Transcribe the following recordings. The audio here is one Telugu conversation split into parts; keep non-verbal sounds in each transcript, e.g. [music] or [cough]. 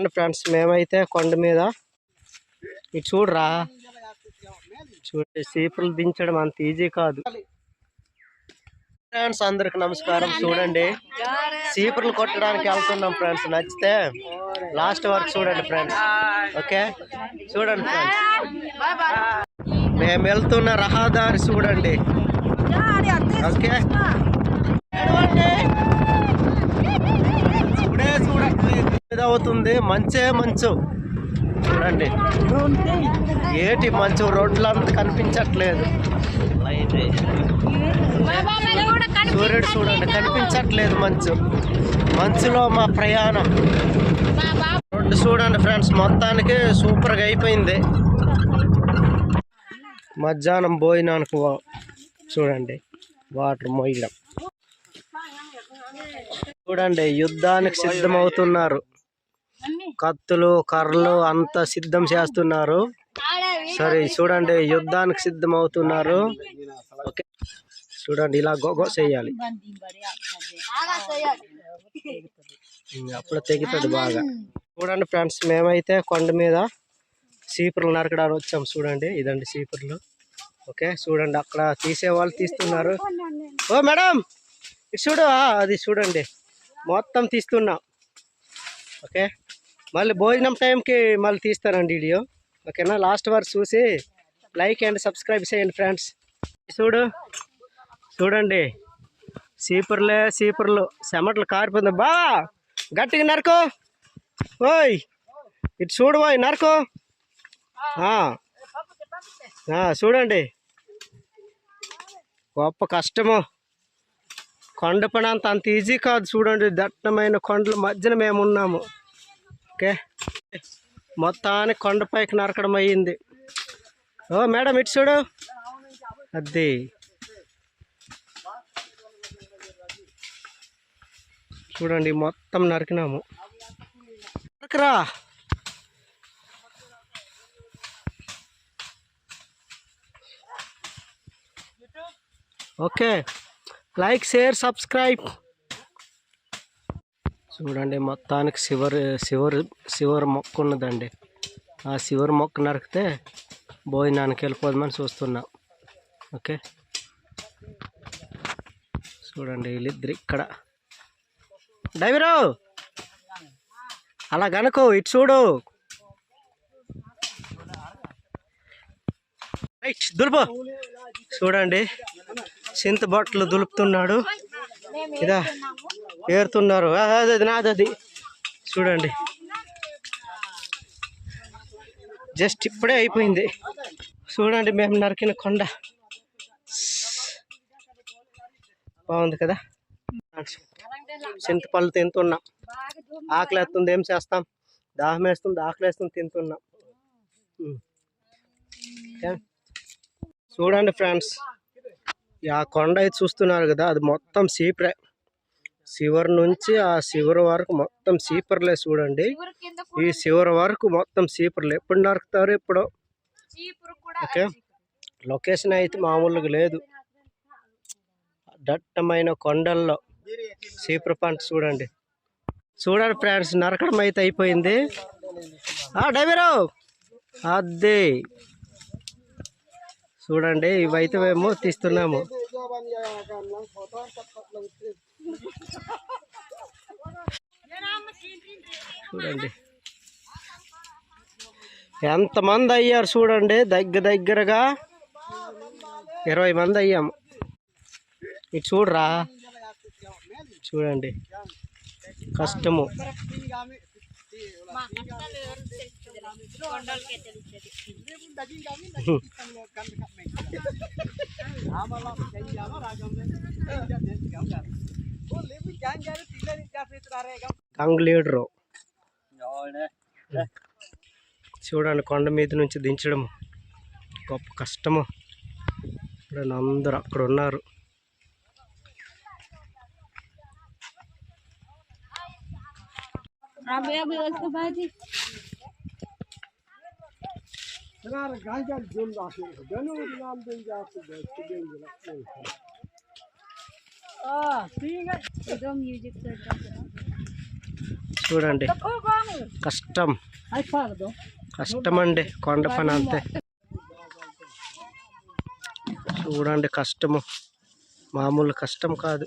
చూడండి ఫ్రెండ్స్ మేమైతే కొండ మీద. ఇటు చూడరా? చూడండి సీపులు దించడం అంత ఈజీ కాదు. ఫ్రెండ్స్ అందరికి నమస్కారం. చూడండి సీపులు కొట్టడానికి వెళ్తున్నాం ఫ్రెండ్స్ నచ్చితే లాస్ట్ వరకు చూడండి ఫ్రెండ్స్. ఓకే? చూడండి ఫ్రెండ్స్. మేము వెళ్తున్న రహదారి చూడండి. ఓకే చూడే చూడండి అవుతుంది మంచే మంచు. చూడండి. ఏటి మంచు? రోడ్లంతా కనిపించట్లేదు. సూర్యుడు చూడండి కనిపించట్లేదు మంచు. మంచులో మా ప్రయాణం. రోడ్డు చూడండి ఫ్రెండ్స్ మొత్తానికి సూపర్గా అయిపోయింది. మధ్యాహ్నం భోజనానికి చూడండి వాటర్ మొయ్యడం చూడండి యుద్ధానికి సిద్ధమవుతున్నారు. కత్తులు కర్రలు అంతా సిద్ధం చేస్తున్నారు. సరే చూడండి యుద్ధానికి సిద్ధమవుతున్నారు. ఓకే. చూడండి ఇలా గొగో చేయాలి. అప్పుడు తెగుతుంది బాగా. చూడండి ఫ్రెండ్స్ మేమైతే కొండ మీద సీపుర్లు నరకడానికి వచ్చాం చూడండి. ఇదండి సీపుర్లు. ఓకే చూడండి అక్కడ తీసే వాళ్ళు తీస్తున్నారు. ఓ మేడం! ఇటు చూడు అది చూడండి. మొత్తం తీస్తున్నా. ఓకే. మళ్ళీ భోజనం టైంకి మళ్ళీ తీస్తానండి వీడియో. ఓకేనా? లాస్ట్ వరకు చూసి లైక్ అండ్ సబ్స్క్రైబ్ చేయండి ఫ్రెండ్స్. చూడు చూడండి. సీపర్లే సీపర్లు. చెమటలు కారిపోతుంది బా! గట్టిగా నరకో. ఓయ్! ఇటు చూడు ఓయ్ నరకో. చూడండి. గొప్ప కష్టము. కొండ పని అంత అంత ఈజీ కాదు చూడండి. దట్టమైన కొండల మధ్యన మేము ఉన్నాము. ఓకే. మొత్తానికి కొండపైకి నరకడం అయ్యింది. ఓ మేడం ఇటు చూడు. అది. చూడండి మొత్తం నరికినాము. నరకరా. ఓకే. Like share subscribe. చూడండి మొత్తానికి శివర్ శివర్ శివర్ మొక్క ఉన్నదండి ఆ శివర్ మొక్క నరికితే భోజనానికి వెళ్ళిపోదామని చూస్తున్నా. ఓకే? చూడండి వీళ్ళిద్దరు ఇక్కడ. డ్రైవరు! అలా గనుకో ఇటు చూడు. దులుపు. చూడండి చింత బొట్టలు దులుపుతున్నాడు. ఇదా. ఏరుతున్నారు అది నాదది. చూడండి. జస్ట్ ఇప్పుడే అయిపోయింది. చూడండి మేము నరికిన కొండ. బాగుంది కదా? చింతపళ్ళు తింటున్నాం. ఆకలి వేస్తుంది ఏం చేస్తాం? దాహం వేస్తుంది ఆకలి వేస్తుంది తింటున్నాం. చూడండి ఫ్రెండ్స్ ఆ కొండ అయితే చూస్తున్నారు కదా అది మొత్తం సీప్రే. శివర్ నుంచి ఆ శివర్ వరకు మొత్తం సీపర్లే చూడండి. ఈ శివర్ వరకు మొత్తం సీపర్లు. ఎప్పుడు నరుకుతారు ఇప్పుడు ఓకే. లొకేషన్ అయితే మామూలుగా లేదు. దట్టమైన కొండల్లో సీపర్ పంట చూడండి. చూడండి ఫ్రెండ్స్ నరకడం అయితే అయిపోయింది. ఆ డ్రైవరు! అదే చూడండి ఇవైతే మేము తీస్తున్నాము. చూడండి. ఎంతమంది అయ్యారు చూడండి దగ్గర దగ్గరగా ఇరవై మంది అయ్యాము ఇటు చూడరా? చూడండి. కష్టము. [laughs] [laughs] గంగ్ లీడరు చూడండి కొండ మీద నుంచి దించడం గొప్ప కష్టము చూడండి అందరూ అక్కడ ఉన్నారు अभी अभी उसके बाद ही इधर म्यूजिक सेट చూడండి. కష్టం. కష్టం అండి కొండ పని అంతే. చూడండి కష్టము. మామూలు కష్టం కాదు.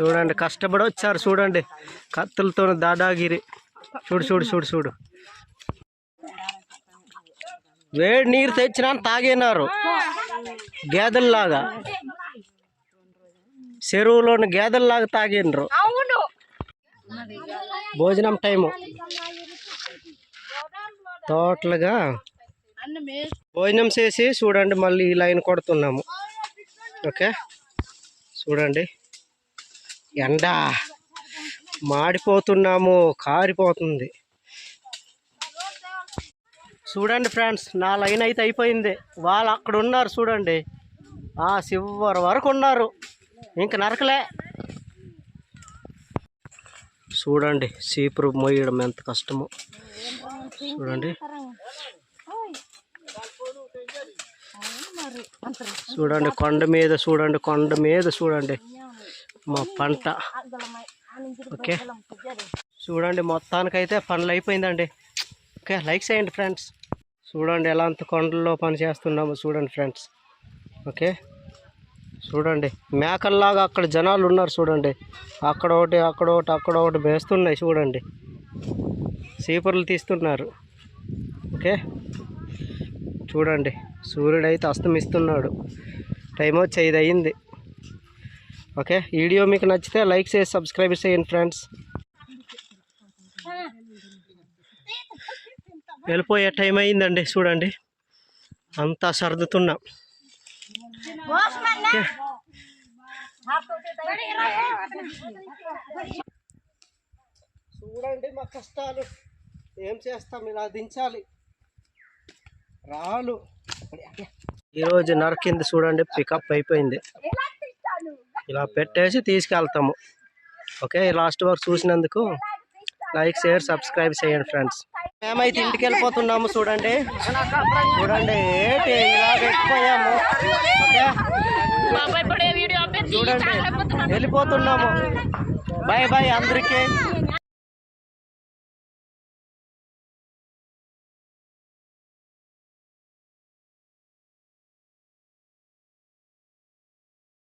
చూడండి కష్టపడి వచ్చారు చూడండి. కత్తులతో దాదాగిరి. చూడు చూడు చూడు చూడు. వేడి నీరు తెచ్చినా తాగినారు. గేదెల్లాగా. చెరువులోని గేదెల్లాగా తాగినరు. భోజనం టైము. తోటలుగా భోజనం చేసి చూడండి మళ్ళీ ఈ లైన్ కొడుతున్నాము. ఓకే? చూడండి. ఎండ. మాడిపోతున్నాము కారిపోతుంది. చూడండి ఫ్రెండ్స్ నా లైన్ అయితే అయిపోయింది. వాళ్ళు అక్కడ ఉన్నారు చూడండి. ఆ చివరి వరకు ఉన్నారు. ఇంక నరకలే. చూడండి సీపురు మోయడం ఎంత కష్టమో. చూడండి. చూడండి కొండ మీద చూడండి కొండ మీద చూడండి. మా పంట. ఓకే. చూడండి మొత్తానికైతే పనులు అయిపోయిందండి. ఓకే లైక్ చేయండి ఫ్రెండ్స్. చూడండి ఎలా అంత కొండల్లో పని చేస్తున్నాము చూడండి ఫ్రెండ్స్. ఓకే. చూడండి మేకల్లాగా అక్కడ జనాలు ఉన్నారు చూడండి. అక్కడ ఒకటి అక్కడ ఒకటి అక్కడ ఒకటి వేస్తున్నాయి చూడండి. సీపర్లు తీస్తున్నారు. ఓకే. చూడండి. సూర్యుడు అయితే అస్తమిస్తున్నాడు. టైం వచ్చి ఐదు అయ్యింది. ఓకే? వీడియో మీకు నచ్చితే లైక్ చేసి సబ్స్క్రైబ్ చేయండి ఫ్రెండ్స్. వెళ్ళిపోయే టైం అయిందండి చూడండి. అంతా సర్దుతున్నాం. చూడండి మా కష్టాలు. ఏం చేస్తాం? ఇలా దించాలి. రాలు ఈరోజు నరకింది చూడండి పికప్ అయిపోయింది. ఇలా పెట్టేసి తీసుకెళ్తాము. ఓకే లాస్ట్ వరకు చూసినందుకు లైక్ షేర్ సబ్స్క్రైబ్ చేయండి ఫ్రెండ్స్ మేమైతే ఇంటికి వెళ్ళిపోతున్నాము చూడండి. చూడండి ఏంటి ఇలా పెట్టిపోయాము. ఓకే? చూడండి వెళ్ళిపోతున్నాము. బాయ్ బాయ్ అందరికీ.